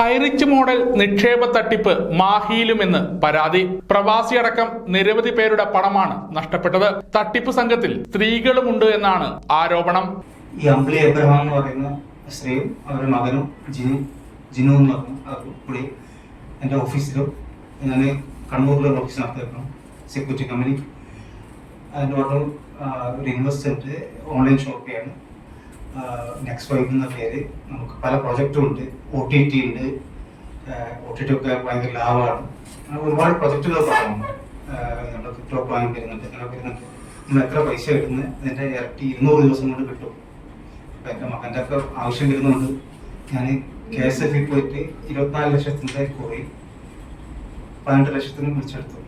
Highrich model നിക്ഷേപ തട്ടിപ്പ് മാഹിയിലുമെന്ന് പരാതി. പ്രവാസിയടക്കം നിരവധി പേരുടെ പണമാണ് നഷ്ടപ്പെട്ടത്. തട്ടിപ്പ് സംഘത്തിൽ സ്ത്രീകളുമുണ്ട് എന്നാണ് ആരോപണം. ഈ അമ്പിളി എബ്രഹാം എന്ന് പറയുന്ന സ്ത്രീയും അവരുടെ മകനും ജിനു ജിനു എന്ന് പറഞ്ഞു എന്റെ ഓഫീസിലും ഞാൻ കണ്ണൂരിലെ ഓഫീസ് നടത്തിയിരുന്നു സെക്യൂരിറ്റി കമ്പനി അതിന്റെ ഒരു ഇൻവെസ്റ്റ്മെന്റ് ഓൺലൈൻ ഷോപ്പിയാണ് നെക്സ്റ്റ് വൈബ് എന്ന പേര് നമുക്ക് പല പ്രൊജക്റ്റും ഉണ്ട്. ഒ ടി ടി ഉണ്ട്. ഒ ടി ടി ഒക്കെ ഭയങ്കര ലാഭമാണ്. അങ്ങനെ ഒരുപാട് പ്രൊജക്റ്റുകൾ പറഞ്ഞു നമ്മുടെ ക്രിപ്റ്റോ പ്ലാൻ വരുന്നുണ്ട്. അങ്ങനെ വരുന്നുണ്ട്. നമ്മൾ എത്ര പൈസ കിട്ടുന്നത് അതിന്റെ ഇരട്ടി ഇരുന്നൂറ് ദിവസം കൊണ്ട് കിട്ടും. അപ്പം എന്റെ മകന്റെ ഒക്കെ ആവശ്യം വരുന്നുണ്ട്. ഞാൻ കെ എസ് എഫ് പോയിട്ട് ഇരുപത്തിനാല് ലക്ഷത്തിന്റെ കുറി പതിനെട്ട് ലക്ഷത്തിന് വിളിച്ചെടുത്തു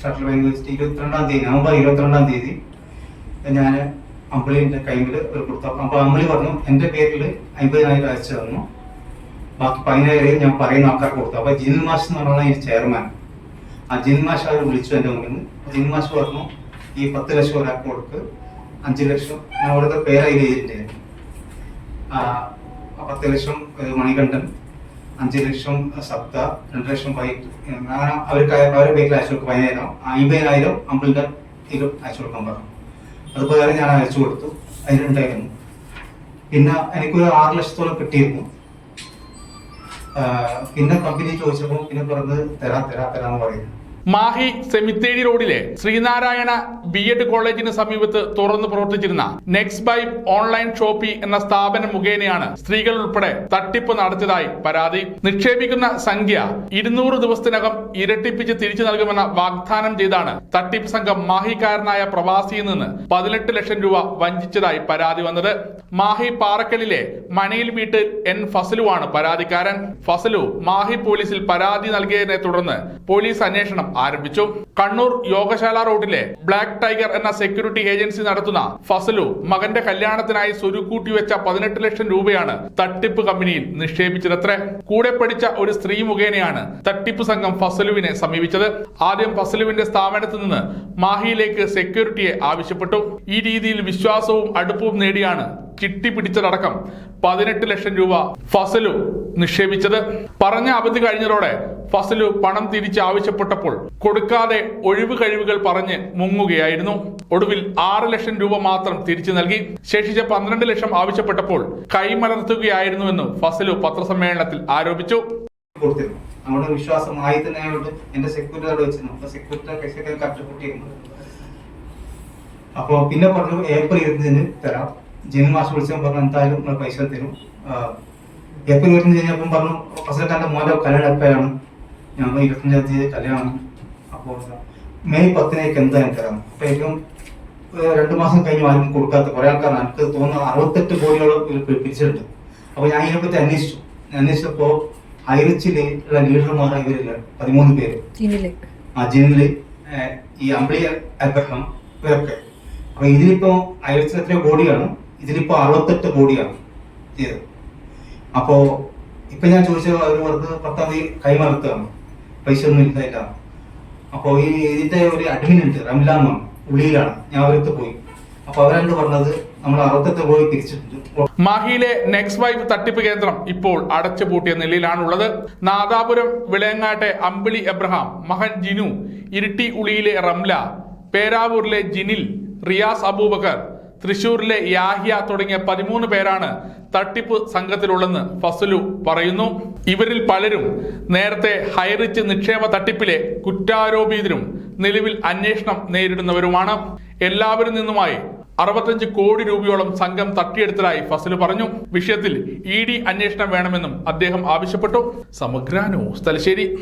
ഷട്ടിൽ ബാങ്ക് വെച്ചിട്ട് ഇരുപത്തിരണ്ടാം തീയതി നവംബർ ഇരുപത്തിരണ്ടാം തീയതി ഞാൻ അമ്പിളിന്റെ കയ്യിൽ ഒരു കൊടുത്തു അപ്പോൾ അമ്പിളി പറഞ്ഞു എന്റെ പേരിൽ അമ്പതിനായിരം അയച്ചു തന്നു. ബാക്കി പതിനായിരം ഞാൻ പറയുന്ന ആൾക്കാർക്ക് കൊടുത്തു. അപ്പോൾ ജിൻ മാഷ് എന്ന് പറഞ്ഞാൽ ഈ ചെയർമാൻ. ആ ജിൻ മാഷ് അവർ വിളിച്ചു എന്റെ മുന്നിൽ ജിൻ മാഷ് പറഞ്ഞു ഈ പത്ത് ലക്ഷം ഒരാൾക്ക് കൊടുക്ക്. അഞ്ച് ലക്ഷം ഞാൻ അവിടുത്തെ പേര് അതിൽ പത്ത് ലക്ഷം മണികണ്ഠൻ അഞ്ച് ലക്ഷം സപ്ത രണ്ട് ലക്ഷം വൈറ്റ് അങ്ങനെ അവർക്ക് അവരുടെ പേരിൽ അയച്ചു കൊടുക്കും. പതിനായിരം അമ്പതിനായിരം അമ്പിളിന്റെ ഇതിൽ അയച്ചു കൊടുക്കാൻ പറഞ്ഞു. അതുപോലെ ഞാൻ അയച്ചു കൊടുത്തു. അതിനുണ്ടായിരുന്നു പിന്നെ എനിക്കൊരു ആറ് ലക്ഷത്തോളം കിട്ടിയിരുന്നു. പിന്നെ കമ്പനി ചോദിച്ചപ്പോൾ പിന്നെ പറഞ്ഞത് തരാ തരാ തരാന്ന് പറയുന്നു. മാഹി സെമിത്തേരി റോഡിലെ ശ്രീനാരായണ ബി എഡ് കോളേജിന് സമീപത്ത് തുറന്നു പ്രവർത്തിച്ചിരുന്ന നെക്സ്റ്റ് ബൈ ഓൺലൈൻ ഷോപ്പി എന്ന സ്ഥാപനം മുഖേനയാണ് സ്ത്രീകൾ ഉൾപ്പെടെ തട്ടിപ്പ് നടത്തിയതായി പരാതി. നിക്ഷേപിക്കുന്ന സംഖ്യ ഇരുന്നൂറ് ദിവസത്തിനകം ഇരട്ടിപ്പിച്ച് തിരിച്ചു നൽകുമെന്ന വാഗ്ദാനം ചെയ്താണ് തട്ടിപ്പ് സംഘം മാഹിക്കാരനായ പ്രവാസിയിൽ നിന്ന് പതിനെട്ട് ലക്ഷം രൂപ വഞ്ചിച്ചതായി പരാതി വന്നത്. മാഹി പാറക്കലിലെ മനയിൽ വീട്ടിൽ എൻ ഫസലുവാണ് പരാതിക്കാരൻ. ഫസലു മാഹി പോലീസിൽ പരാതി നൽകിയതിനെ തുടർന്ന് പോലീസ് അന്വേഷണം ആരംഭിച്ചു. കണ്ണൂർ യോഗശാല റോഡിലെ ബ്ലാക്ക് ടൈഗർ എന്ന സെക്യൂരിറ്റി ഏജൻസി നടത്തുന്ന ഫസലു മകന്റെ കല്യാണത്തിനായി സ്വരുക്കൂട്ടി വെച്ച പതിനെട്ട് ലക്ഷം രൂപയാണ് തട്ടിപ്പ് കമ്പനിയിൽ നിക്ഷേപിച്ചതത്രേ. കൂടെ പഠിച്ച ഒരു സ്ത്രീ മുഖേനയാണ് തട്ടിപ്പ് സംഘം ഫസലുവിനെ സമീപിച്ചത്. ആദ്യം ഫസലുവിന്റെ സ്ഥാപനത്തിൽ നിന്ന് മാഹിയിലേക്ക് സെക്യൂരിറ്റിയെ ആവശ്യപ്പെട്ടു. ഈ രീതിയിൽ വിശ്വാസവും അടുപ്പവും നേടിയാണ് ചിട്ടി പിടിച്ചതടക്കം പതിനെട്ട് ലക്ഷം രൂപ ഫസലു നിക്ഷേപിച്ചത് പറഞ്ഞ അവധി കഴിഞ്ഞതോടെ ഫസലു പണം തിരിച്ച് ആവശ്യപ്പെട്ടപ്പോൾ കൊടുക്കാതെ ഒഴിവ് കഴിവുകൾ പറഞ്ഞ് മുങ്ങുകയായിരുന്നു ഒടുവിൽ ആറ് ലക്ഷം രൂപ മാത്രം തിരിച്ചു നൽകി ശേഷിച്ച പന്ത്രണ്ട് ലക്ഷം ആവശ്യപ്പെട്ടപ്പോൾ കൈമലർത്തുകയായിരുന്നുവെന്നും ഫസലു പത്രസമ്മേളനത്തിൽ ആരോപിച്ചു നമ്മുടെ എന്റെ അപ്പൊ പിന്നെ പറഞ്ഞു ഏപ്രിൽ ഇരുപതിന് തരാം ജനു മാസം വിളിച്ചപ്പോൾ പറഞ്ഞു എന്തായാലും നിങ്ങൾ പൈസ തരും. ഏപ്രിൽ ഇരുപത്തഞ്ച് കഴിഞ്ഞപ്പം പറഞ്ഞു പ്രസിഡന്റ് മോന്റെ കല്യാണം എപ്പോഴാണ്? ഞങ്ങൾ ഇരുപത്തഞ്ചാം തീയതി കല്യാണം അപ്പോൾ മെയ് പത്തിനേക്ക് എന്തായാലും തരാം അപ്പൊ ഏറ്റവും രണ്ടു മാസം കഴിഞ്ഞ് ആരും കൊടുക്കാത്ത കുറെ ആൾക്കാർ എനിക്ക് തോന്നുന്നു അറുപത്തെട്ട് കോടിയോളം പിടിച്ചിട്ടുണ്ട് അപ്പൊ ഞാൻ ഇതിനെപ്പറ്റി അന്വേഷിച്ചു. അന്വേഷിച്ചപ്പോ ഐറിച്ചിലെ ഉള്ള ലീഡർമാർ ഇവരില്ല പതിമൂന്ന് പേര്. ആ ജിനിൽ ഈ അമ്പിളി അബ്രഹാം ഇവരൊക്കെ. അപ്പൊ ഇതിലിപ്പോ ഹൈറിച്ചിൽ എത്രയോ കോടിയാണ്. ഇതിലിപ്പോ അറുപത്തെട്ട് കോടിയാണ് ചെയ്തത് അപ്പോ ഇപ്പൊ ഞാൻ ചോദിച്ചത് അവർ പറഞ്ഞത് പത്താം തീയതി കൈമറുത്താണ് പൈസ ഒന്നും ഇല്ല ഇല്ല അപ്പോ ഈ ഇതിന്റെ ഒരു അഡ്മിൻ ഉണ്ട് റംലാൻ എന്നാണ് ഉള്ളിയിലാണ്. ഞാൻ അവരത്ത് പോയി. അപ്പൊ അവരാണ്ട് പറഞ്ഞത് നമ്മൾ അറുപത്തെട്ട് കോടി തിരിച്ചിട്ടുണ്ട് മാഹിയിലെ നെക്സ്റ്റ് വൈബ് തട്ടിപ്പ് കേന്ദ്രം ഇപ്പോൾ അടച്ചുപൂട്ടിയ നിലയിലാണുള്ളത്. നാദാപുരം വിളയങ്ങാട്ടെ അമ്പിളി എബ്രഹാം മഹൻ ജിനു ഇരിട്ടി ഉളിയിലെ റംല പേരാവൂരിലെ ജിനിൽ റിയാസ് അബൂബക്കർ തൃശൂരിലെ യാഹിയ തുടങ്ങിയ പതിമൂന്ന് പേരാണ് തട്ടിപ്പ് സംഘത്തിലുള്ളെന്ന് ഫസലു പറയുന്നു. ഇവരിൽ പലരും നേരത്തെ ഹൈറിച്ച് നിക്ഷേപ തട്ടിപ്പിലെ കുറ്റാരോപിതരും നിലവിൽ അന്വേഷണം നേരിടുന്നവരുമാണ്. എല്ലാവരിൽ നിന്നുമായി അറുപത്തഞ്ച് കോടി രൂപയോളം സംഘം തട്ടിയെടുത്തതായി ഫസൽ പറഞ്ഞു. വിഷയത്തിൽ ഇ ഡി അന്വേഷണം വേണമെന്നും അദ്ദേഹം ആവശ്യപ്പെട്ടു. സമഗ്ര ന്യൂസ് തലശ്ശേരി.